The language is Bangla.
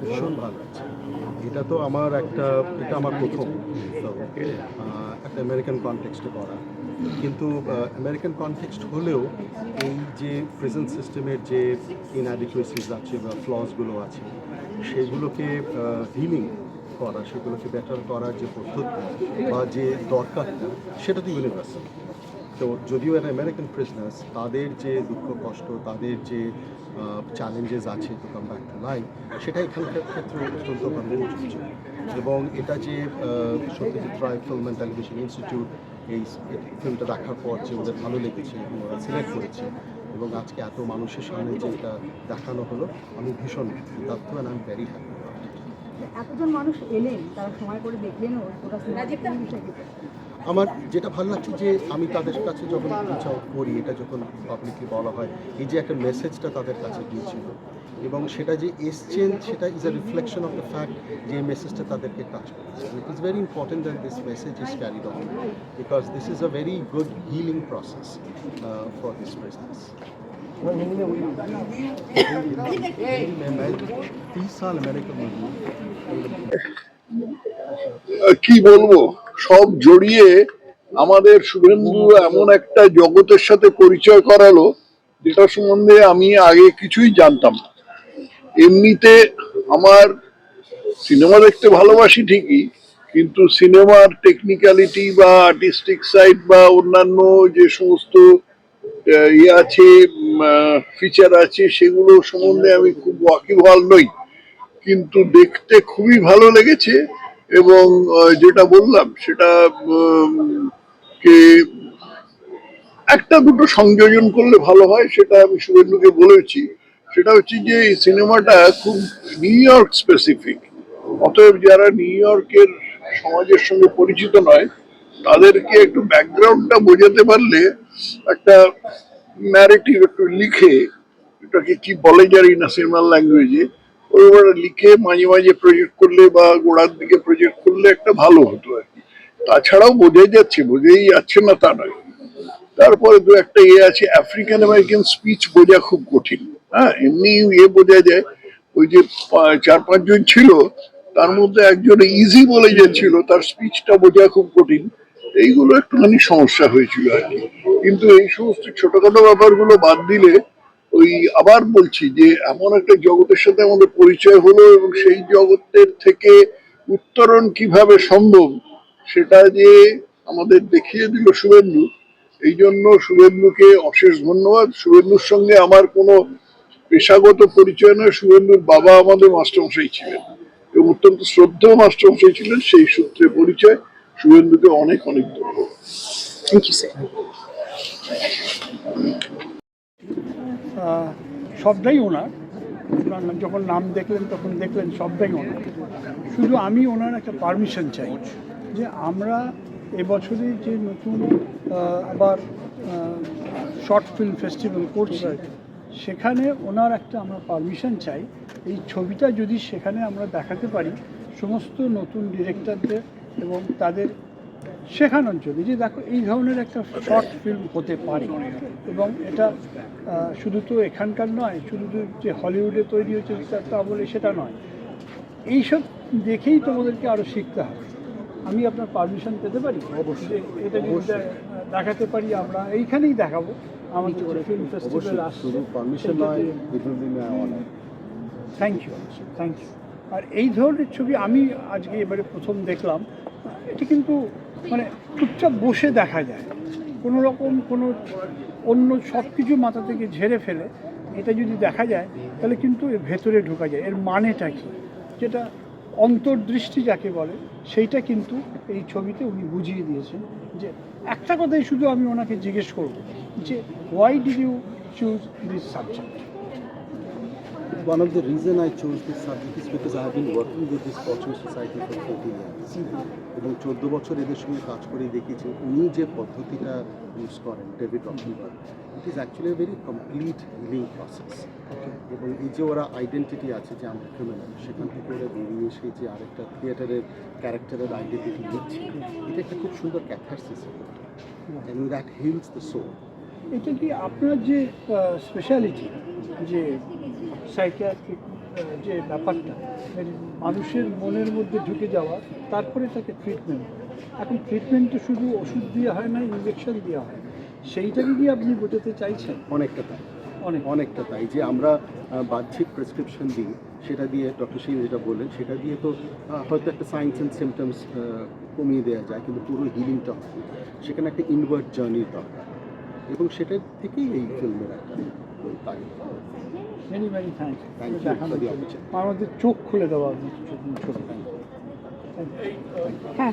ভীষণ ভালো লাগছে। এটা তো আমার একটা, এটা আমার প্রথম। একটা আমেরিকান কনটেক্সটে করা। কিন্তু আমেরিকান কনটেক্সট হলেও এই যে প্রেজেন্ট সিস্টেমের যে ইনঅ্যাডিকুয়েসিস আছে বা ফ্লসগুলো আছে, সেগুলোকে হিলিং করা, সেগুলোকে বেটার করার যে পদ্ধতি বা যে দরকারটা, সেটা তো ইউনিভার্সাল তো যদিও এরা আমেরিকান প্রিজনার্স তাদের যে দুঃখ, কষ্ট, তাদের যে চ্যালেঞ্জেস আছে to come back to life সেটা এখানকার ক্ষেত্রে অত্যন্তভাবে প্রযোজ্য এবং এটা যে Satyajit Ray film and television institute এই ফিল্মটা দেখার পর যে ওদের ভালো লেগেছে এবং ওরা সিলেক্ট করেছে, এবং আজকে এত মানুষের সামনে যে এটা দেখানো হলো, আমি ভীষণ কৃতার্থ and I am very happy এতজন মানুষ এলেন তারা সময় করে দেখলেনও ওটা আমার যেটা ভালো লাগছে যে আমি তাদের কাছে যখন রিচ আউট করি এটা যখন পাবলিকলি বলা হয় এই যে একটা মেসেজটা তাদের কাছে গিয়েছিল এবং সেটা যে এসছেন সেটা is a reflection of the fact যে মেসেজটা তাদেরকে টাচ করেছে। It is very important that this message is carried on because this is a very good healing process for this business কি বলব? সব জড়িয়ে আমাদের শুভেন্দু এমন একটা জগতের সাথে পরিচয় করালো যেটা সম্বন্ধে আমি আগে কিছুই জানতাম না। এমনিতে আমার সিনেমা দেখতে ভালোবাসি ঠিকই, কিন্তু সিনেমার টেকনিক্যালিটি বা আর্টিস্টিক সাইড বা অন্যান্য যে সমস্ত ইয়ে আছে ফিচার আছে, সেগুলো সম্বন্ধে আমি খুব ওয়াকিবহাল নই। কিন্তু দেখতে খুবই ভালো লেগেছে এবং যেটা বললাম, সেটা কে একটা দুটো সংযোজন করলে ভালো হয়, সেটা আমি শুভেন্দুকে বলেছি। সেটা হচ্ছে যে, এই সিনেমাটা খুব নিউ ইয়র্ক স্পেসিফিক অতএব যারা নিউ ইয়র্কের সমাজের সঙ্গে পরিচিত নয়, তাদেরকে একটু ব্যাকগ্রাউন্ডটা বোঝাতে পারলে একটা ন্যারেটিভ একটু লিখে, এটাকে কি বলে জানি না সিনেমার ল্যাঙ্গুয়েজে ওইভাবে লিখে মাঝে মাঝে প্রজেক্ট করলে বা গোড়ার দিকে প্রজেক্ট করলে একটা ভালো হতো আর কি। তাছাড়াও বোঝাই যাচ্ছে বোঝাই যাচ্ছে না তা নয়। তারপরে দু একটা ইয়ে আছে আফ্রিকান আমেরিকান স্পিচ বোঝা খুব কঠিন। হ্যাঁ এমনি ইয়ে বোঝা যায়, ওই যে চার পাঁচজন ছিল, তার মধ্যে একজন ইজি বলে যাচ্ছিল তার স্পিচটা বোঝা খুব কঠিন। এইগুলো একটুখানি সমস্যা হয়েছিল আর কি। কিন্তু এই সমস্ত ছোটখাটো ব্যাপারগুলো বাদ দিলে ওই আবার বলছি যে, এমন একটা জগতের সাথে আমাদের পরিচয় হলো এবং সেই জগতের থেকে উত্তরণ কীভাবে সম্ভব, সেটা যে আমাদের দেখিয়ে দিল শুভেন্দু এই জন্য শুভেন্দুকে অশেষ ধন্যবাদ। শুভেন্দুর সঙ্গে আমার কোনো পেশাগত পরিচয় নয়। শুভেন্দুর বাবা আমাদের মাস্টারমশাই ছিলেন এবং অত্যন্ত শ্রদ্ধেয় মাস্টারমশাই ছিলেন সেই সূত্রে পরিচয়। শুভেন্দুকে অনেক অনেক ধন্যবাদ। থ্যাংক ইউ স্যার সবটাই ওনার। ওনার যখন নাম দেখলেন তখন দেখলেন সবটাই ওনার। শুধু আমি ওনার একটা পারমিশন চাই যে আমরা এবছরে যে নতুন আবার শর্ট ফিল্ম ফেস্টিভ্যাল করছি সেখানে ওনার একটা আমরা পারমিশন চাই। এই ছবিটা যদি সেখানে আমরা দেখাতে পারি সমস্ত নতুন ডিরেক্টরদের এবং তাদের শেখানোর জন্য। যে দেখো এই ধরনের একটা শর্ট ফিল্ম হতে পারে। এবং এটা শুধু তো এখানকার নয় শুধু তো যে হলিউডে তৈরি হয়েছে তা- তা বলে সেটা নয়। এইসব দেখেই তোমাদেরকে আরও শিখতে হবে। আমি আপনার পারমিশন পেতে পারি? যে এটা দেখাতে পারি আমরা এইখানেই দেখাবো। আমাদের ফিল্ম ফেস্টিভ্যাল অবশ্যই। আসছে পারমিশন নয়. থ্যাংক ইউ থ্যাংক ইউ আর এই ধরনের ছবি আমি আজকে এবারে প্রথম দেখলাম। এটি কিন্তু মানে চুপচাপ বসে দেখা যায়। কোনো রকম কোনো অন্য সব কিছু মাথা থেকে ঝেড়ে ফেলে, এটা যদি দেখা যায়, তাহলে কিন্তু এর ভেতরে ঢোকা যায়। এর মানেটা কি? যেটা অন্তর্দৃষ্টি যাকে বলে, সেইটা কিন্তু এই ছবিতে উনি বুঝিয়ে দিয়েছেন যে একটা কথাই শুধু আমি ওনাকে জিজ্ঞেস করব যে why did you choose this subject One of the reason I chose this subject is because I have been working with this Fortune Society for 14 years. এবং চোদ্দ বছর এদের সঙ্গে কাজ করেই দেখেছি উনি যে পদ্ধতিটা ইউজ করেন David Rockenberg it is actually very complete healing process এবং এই যে ওরা আইডেন্টিটি আছে যে আমরা ক্রিমিনাল সেখান থেকে ওরা বেরিয়ে এসে যে আরেকটা থিয়েটারের ক্যারেক্টারের আইডেন্টিটি নিচ্ছে। এটা একটা খুব সুন্দর catharsis that heals the soul এটা কি আপনার যে স্পেশালিটি যে সাইকিয়াট্রিক যে ব্যাপারটা মানুষের মনের মধ্যে ঢুকে যাওয়া তারপরে তাকে ট্রিটমেন্ট এখন ট্রিটমেন্ট তো শুধু ওষুধ দিয়ে হয় না ইঞ্জেকশন দেওয়া হয়। সেইটাকে কি আপনি বোঝাতে চাইছেন? অনেকটা তাই। অনেক। অনেকটা তাই। যে আমরা বাহ্যিক প্রেসক্রিপশন দিই সেটা দিয়ে ডক্টর সিং যেটা বললেন সেটা দিয়ে তো হয়তো একটা সাইন্স অ্যান্ড সিমটমস কমিয়ে দেওয়া যায় কিন্তু পুরো হিলিংটা হয়। সেখানে একটা ইনভার্ট জার্নির দরকার। এবং সেটার থেকেই এই ফিল্মের একটা তারিখ ভেরি ভেরি থ্যাংক. আমাদের চোখ খুলে দেওয়া ছোট হ্যাঁ।